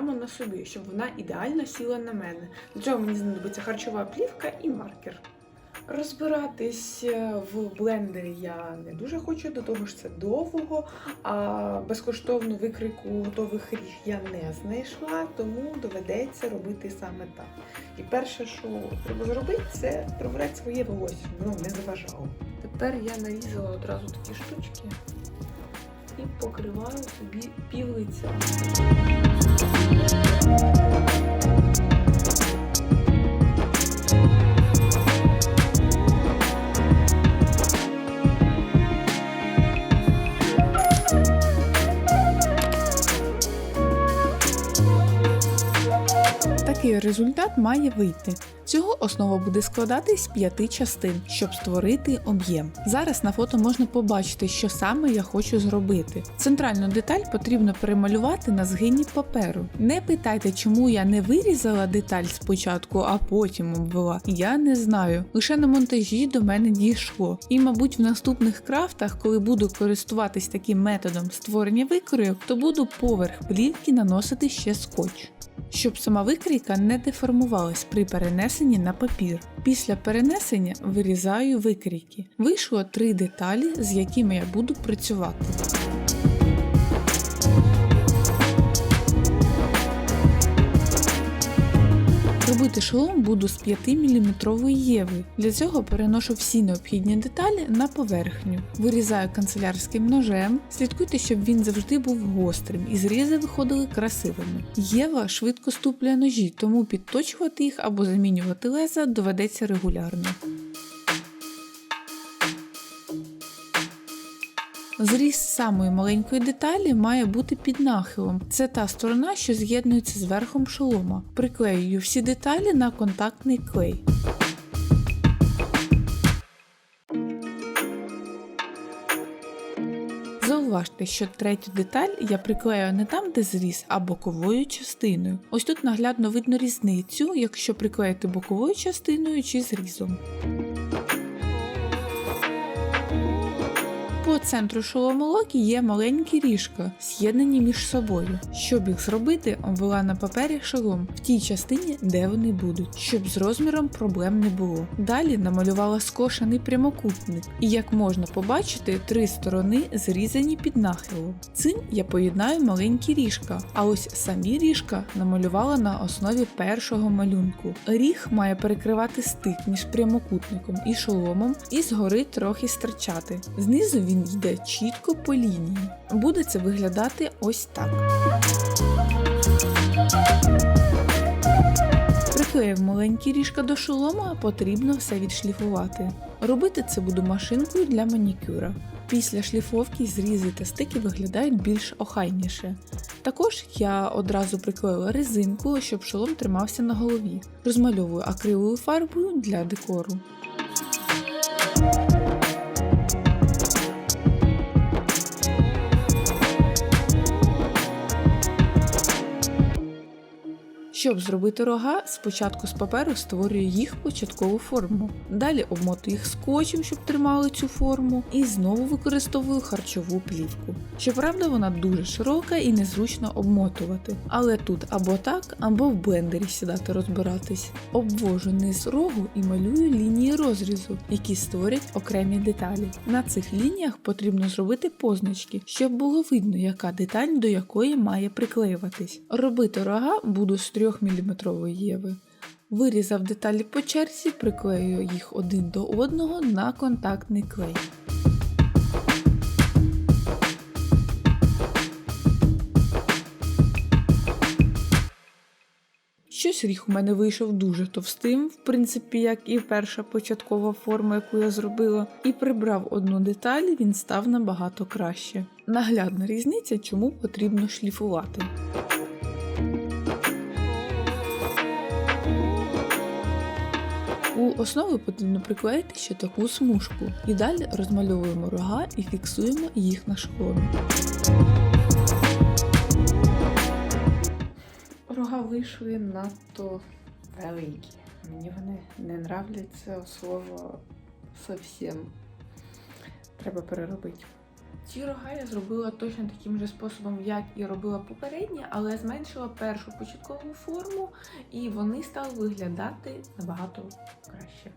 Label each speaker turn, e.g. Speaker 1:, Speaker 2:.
Speaker 1: прямо на собі, щоб вона ідеально сіла на мене. Для цього мені знадобиться харчова плівка і маркер. Розбиратись е, в блендері я не дуже хочу, до того ж це довго, а безкоштовну викрику готових ріг я не знайшла, тому доведеться робити саме так. І перше, що треба зробити, це прибрати своє волосся, воно не заважало. Тепер я нарізала одразу такі штучки і покриваю собі пів
Speaker 2: Такий результат має вийти. Цього основа буде складатись з п'яти частин, щоб створити об'єм. Зараз на фото можна побачити, що саме я хочу зробити. Центральну деталь потрібно перемалювати на згині паперу. Не питайте, чому я не вирізала деталь спочатку, а потім обвела. Я не знаю. Лише на монтажі до мене дійшло. І, мабуть, в наступних крафтах, коли буду користуватись таким методом створення викроїв, то буду поверх плівки наносити ще скотч щоб сама викрійка не деформувалась при перенесенні на папір. Після перенесення вирізаю викрійки. Вийшло три деталі, з якими я буду працювати. Робити шолом буду з 5-мм єви. Для цього переношу всі необхідні деталі на поверхню. Вирізаю канцелярським ножем. Слідкуйте, щоб він завжди був гострим і зрізи виходили красивими. Єва швидко ступлює ножі, тому підточувати їх або замінювати леза доведеться регулярно. Зріз самої маленької деталі має бути під нахилом. Це та сторона, що з'єднується з верхом шолома. Приклеюю всі деталі на контактний клей. Зауважте, що третю деталь я приклею не там, де зріз, а боковою частиною. Ось тут наглядно видно різницю, якщо приклеїти боковою частиною чи зрізом. Центру шоломолокі є маленькі ріжка, з'єднані між собою. Щоб їх зробити, обвела на папері шолом в тій частині, де вони будуть, щоб з розміром проблем не було. Далі намалювала скошений прямокутник, і як можна побачити, три сторони зрізані під нахилом. Цим я поєднаю маленькі ріжка, а ось самі ріжка намалювала на основі першого малюнку. Ріг має перекривати стик між прямокутником і шоломом, і згори трохи стирчати. Знизу він йде чітко по лінії. Буде це виглядати ось так. Приклеїв маленькі ріжка до шолома, потрібно все відшліфувати. Робити це буду машинкою для манікюра. Після шліфовки зрізи та стики виглядають більш охайніше. Також я одразу приклеїла резинку, щоб шолом тримався на голові. Розмальовую акриловою фарбою для декору. Щоб зробити рога, спочатку з паперу створюю їх початкову форму. Далі обмотую їх скотчем, щоб тримали цю форму, і знову використовую харчову плівку. Щоправда, вона дуже широка і незручно обмотувати. Але тут або так, або в блендері сідати розбиратись. Обвожу низ рогу і малюю лінії розрізу, які створять окремі деталі. На цих лініях потрібно зробити позначки, щоб було видно, яка деталь до якої має приклеюватись. Робити рога буду з 3-мм єви. Вирізав деталі по черзі, приклею їх один до одного на контактний клей. Щось ріг у мене вийшов дуже товстим, в принципі, як і перша початкова форма, яку я зробила, і прибрав одну деталь, він став набагато краще. Наглядна різниця, чому потрібно шліфувати. Основу потрібно приклеїти ще таку смужку. І далі розмальовуємо рога і фіксуємо їх на школу.
Speaker 1: Рога вийшли надто великі. Мені вони не нравляться слово зовсім. Треба переробити. Ці рога я зробила точно таким же способом, як і робила попередні, але зменшила першу початкову форму, і вони стали виглядати набагато краще.